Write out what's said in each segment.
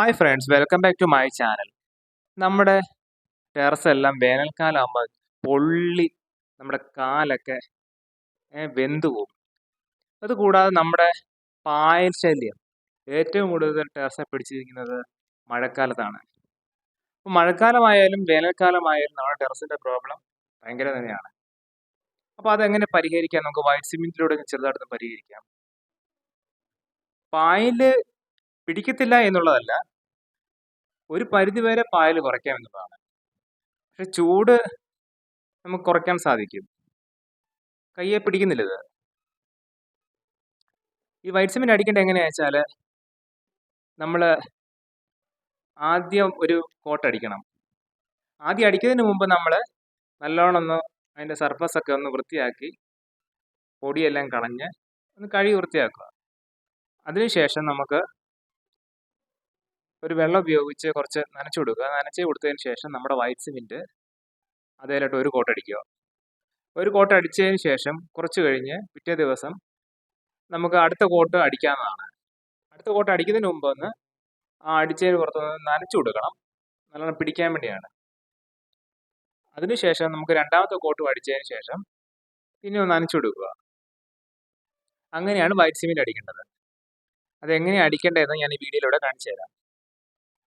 Hi friends welcome back to my channel നമ്മുടെ terrace എല്ലാം വേനൽക്കാലം ആകുമ്പോൾ പൊള്ളി നമ്മുടെ കാലൊക്കെ വെന്ത് പോകും. അതുകൂടാതെ നമ്മുടെ പായൽ ശല്യം. ഏറ്റവും കൂടുതൽ ടെറസെ പിടിച്ചിരിക്കുന്നത് മഴക്കാലത്താണ്. അപ്പോൾ മഴക്കാലമായാലും വേനൽക്കാലമായാലും നമ്മുടെ ടെറസിന്റെ പ്രോബ്ലം ഭയങ്കര തന്നെയാണ്. അപ്പോൾ അതെങ്ങനെ പരിഹരിക്കാം? നമുക്ക് വൈറ്റ് സിമെന്റിലൂടെ ചെറുതായിട്ടൊന്ന് പരിഹരിക്കാം. പായൽ പിടിക്കത്തില്ല എന്നുള്ളതല്ല ഒരു പരിധിവരെ പായൽ കുറയ്ക്കാം എന്നുള്ളതാണ്. പക്ഷെ ചൂട് നമുക്ക് കുറയ്ക്കാൻ സാധിക്കും. കയ്യെ പിടിക്കുന്നില്ല ഇത്. ഈ വൈറ്റ് സിമെന്റ് അടിക്കേണ്ടത് എങ്ങനെയാ വെച്ചാൽ നമ്മൾ ആദ്യം ഒരു കോട്ട് അടിക്കണം. ആദ്യം അടിക്കുന്നതിന് മുമ്പ് നമ്മൾ നല്ലോണം ഒന്ന് അതിന്റെ സർഫസ് ഒക്കെ ഒന്ന് വൃത്തിയാക്കി പൊടിയെല്ലാം കളഞ്ഞ് ഒന്ന് കഴുകി വൃത്തിയാക്കുക. അതിനുശേഷം നമുക്ക് ഒരു വെള്ളം ഉപയോഗിച്ച് കുറച്ച് നനച്ചു കൊടുക്കുക. നനച്ച് കൊടുത്തതിന് ശേഷം നമ്മുടെ വൈറ്റ് സിമെന്റ് അതിലോട്ട് ഒരു കോട്ട് അടിക്കുക. ഒരു കോട്ട് അടിച്ചതിന് ശേഷം കുറച്ച് കഴിഞ്ഞ് പിറ്റേ ദിവസം നമുക്ക് അടുത്ത കോട്ട് അടിക്കാവുന്നതാണ്. അടുത്ത കോട്ട് അടിക്കുന്നതിന് മുമ്പ് ഒന്ന് ആ അടിച്ചതിന് പുറത്തുനിന്ന് നനച്ചു കൊടുക്കണം. നല്ലോണം പിടിക്കാൻ വേണ്ടിയാണ്. അതിനുശേഷം നമുക്ക് രണ്ടാമത്തെ കോട്ട് അടിച്ചതിന് ശേഷം പിന്നെ ഒന്ന് നനച്ചു കൊടുക്കുക. അങ്ങനെയാണ് വൈറ്റ് സിമെന്റ് അടിക്കേണ്ടത്. അതെങ്ങനെയാണ് അടിക്കേണ്ടതെന്ന് ഞാൻ ഈ വീഡിയോയിലൂടെ കാണിച്ചു തരാം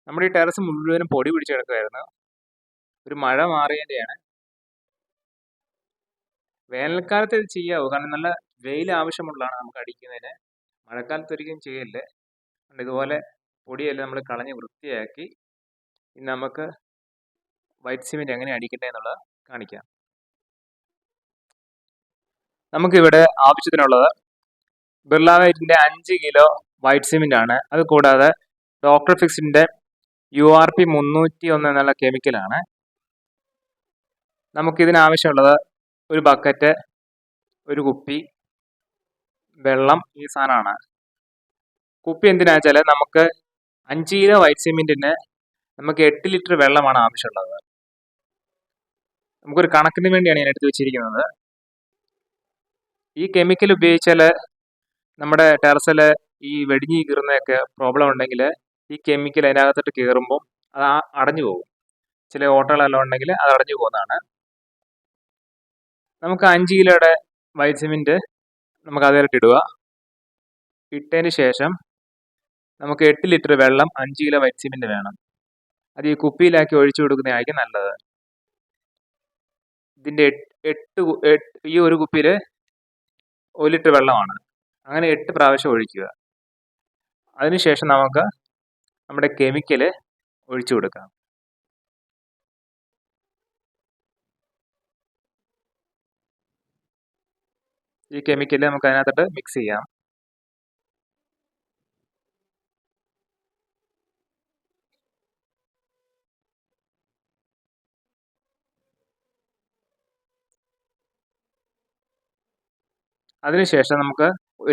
നമ്മുടെ ഈ ടെറസ് മുഴുവനും പൊടി പിടിച്ച് കിടക്കുമായിരുന്നു ഒരു മഴ മാറിയതിന്റെയാണ് വേനൽക്കാലത്ത് ഇത് ചെയ്യാവൂ. കാരണം നല്ല വെയിൽ ആവശ്യമുള്ളതാണ് നമുക്ക് അടിക്കുന്നതിന്. മഴക്കാലത്ത് ഒരിക്കലും ചെയ്യല്ലേ ഇതുപോലെ പൊടിയെല്ലാം നമ്മൾ കളഞ്ഞ് വൃത്തിയാക്കി ഇനി നമുക്ക് വൈറ്റ് സിമെന്റ് എങ്ങനെ അടിക്കട്ടെ എന്നുള്ളത് കാണിക്കാം. നമുക്കിവിടെ ആവശ്യത്തിനുള്ളത് ബിർള വൈറ്റിന്റെ അഞ്ച് കിലോ വൈറ്റ് സിമെന്റ് ആണ്. അത് കൂടാതെ ഡോക്ടർ ഫിക്സിന്റെ യു ആർ പി മുന്നൂറ്റി ഒന്ന് എന്നുള്ള കെമിക്കലാണ് നമുക്കിതിനാവശ്യമുള്ളത് ഒരു ബക്കറ്റ് ഒരു കുപ്പി വെള്ളം ഈ സാധനമാണ്. കുപ്പി എന്തിനാ വെച്ചാൽ നമുക്ക് അഞ്ച് കിലോ വൈറ്റ് സിമെന്റിന് നമുക്ക് എട്ട് ലിറ്റർ വെള്ളമാണ് ആവശ്യമുള്ളത്. നമുക്കൊരു കണക്കിന് വേണ്ടിയാണ് ഞാൻ എടുത്തു വെച്ചിരിക്കുന്നത്. ഈ കെമിക്കൽ ഉപയോഗിച്ചാൽ നമ്മുടെ ടെറസിൽ ഈ വെടിഞ്ഞ് കീറുന്നതൊക്കെ പ്രോബ്ലം ഉണ്ടെങ്കിൽ ഈ കെമിക്കൽ അതിനകത്തോട്ട് കയറുമ്പോൾ അത് അടഞ്ഞു പോകും. ചില ഓട്ടകളെല്ലാം ഉണ്ടെങ്കിൽ അത് അടഞ്ഞു പോകുന്നതാണ്. നമുക്ക് അഞ്ച് കിലോയുടെ വൈറ്റ് സിമെന്റ് നമുക്ക് അതിലോട്ട് ഇടുക. ഇട്ടതിന് ശേഷം നമുക്ക് എട്ട് ലിറ്റർ വെള്ളം അഞ്ച് കിലോ വൈറ്റ് സിമെന്റ് വേണം. അത് ഈ കുപ്പിയിലാക്കി ഒഴിച്ചു കൊടുക്കുന്നതായിരിക്കും നല്ലത്. ഇതിന്റെ എട്ട് ഈ ഒരു കുപ്പിയിൽ ഒരു ലിറ്റർ വെള്ളമാണ്. അങ്ങനെ എട്ട് പ്രാവശ്യം ഒഴിക്കുക. അതിനുശേഷം നമുക്ക് നമ്മുടെ കെമിക്കൽ ഒഴിച്ചു കൊടുക്കാം ഈ കെമിക്കൽ നമുക്ക് അതിനകത്തോട്ട് മിക്സ് ചെയ്യാം. അതിനുശേഷം നമുക്ക്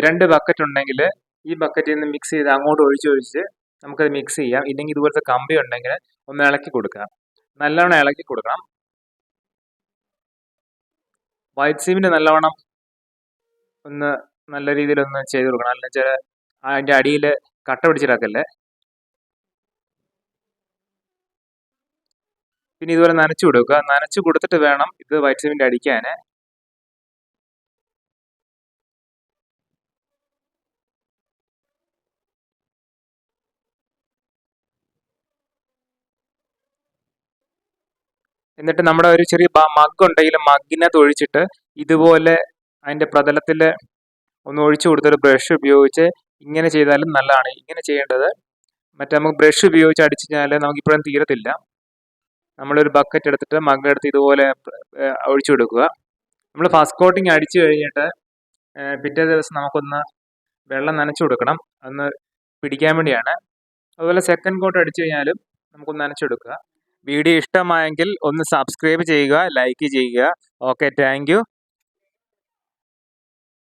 രണ്ട് ബക്കറ്റ് ഉണ്ടെങ്കിൽ ഈ ബക്കറ്റിൽ നിന്ന് മിക്സ് ചെയ്ത് അങ്ങോട്ട് ഒഴിച്ച് ഒഴിച്ച് നമുക്കത് മിക്സ് ചെയ്യാം. ഇല്ലെങ്കിൽ ഇതുപോലത്തെ കമ്പി ഉണ്ടെങ്കിൽ ഒന്ന് ഇളക്കി കൊടുക്കുക നല്ലവണ്ണം ഇളക്കി കൊടുക്കണം. വൈറ്റ് സീമിന് നല്ലവണ്ണം ഒന്ന് നല്ല രീതിയിൽ ഒന്ന് ചെയ്ത് കൊടുക്കണം. അല്ലെങ്കിൽ വെച്ചാൽ അതിന്റെ അടിയിൽ കട്ട പിടിച്ചിടക്കല്ലേ? പിന്നെ ഇതുപോലെ നനച്ചു കൊടുക്കുക. നനച്ചു കൊടുത്തിട്ട് വേണം ഇത് വൈറ്റ് സീമിന്റെ അടിക്കാൻ. എന്നിട്ട് നമ്മുടെ ഒരു ചെറിയ മഗ് ഉണ്ടെങ്കിൽ മഗ്ഗിനകത്ത് തൊഴിച്ചിട്ട് ഇതുപോലെ അതിന്റെ പ്രതലത്തിൽ ഒന്ന് ഒഴിച്ചു കൊടുത്തൊരു ബ്രഷ് ഉപയോഗിച്ച് ഇങ്ങനെ ചെയ്താലും നല്ലതാണ്. ഇങ്ങനെ ചെയ്യേണ്ടത് മറ്റേ നമുക്ക് ബ്രഷ് ഉപയോഗിച്ച് അടിച്ചു കഴിഞ്ഞാൽ നമുക്ക് ഇപ്പോഴും തീരത്തില്ല. നമ്മളൊരു ബക്കറ്റ് എടുത്തിട്ട് മഗ് എടുത്ത് ഇതുപോലെ ഒഴിച്ചു കൊടുക്കുക. നമ്മൾ ഫസ്റ്റ് കോട്ടിങ് അടിച്ചു കഴിഞ്ഞിട്ട് പിറ്റേ ദിവസം നമുക്കൊന്ന് വെള്ളം നനച്ചു കൊടുക്കണം. അന്ന് പിടിക്കാൻ വേണ്ടിയാണ്. അതുപോലെ സെക്കൻഡ് കോട്ട് അടിച്ചു കഴിഞ്ഞാലും നമുക്കൊന്ന് നനച്ചെടുക്കുക വീഡിയോ ഇഷ്ടമായെങ്കിൽ ഒന്ന് സബ്സ്ക്രൈബ് ചെയ്യുക ലൈക്ക് ചെയ്യുക. Okay thank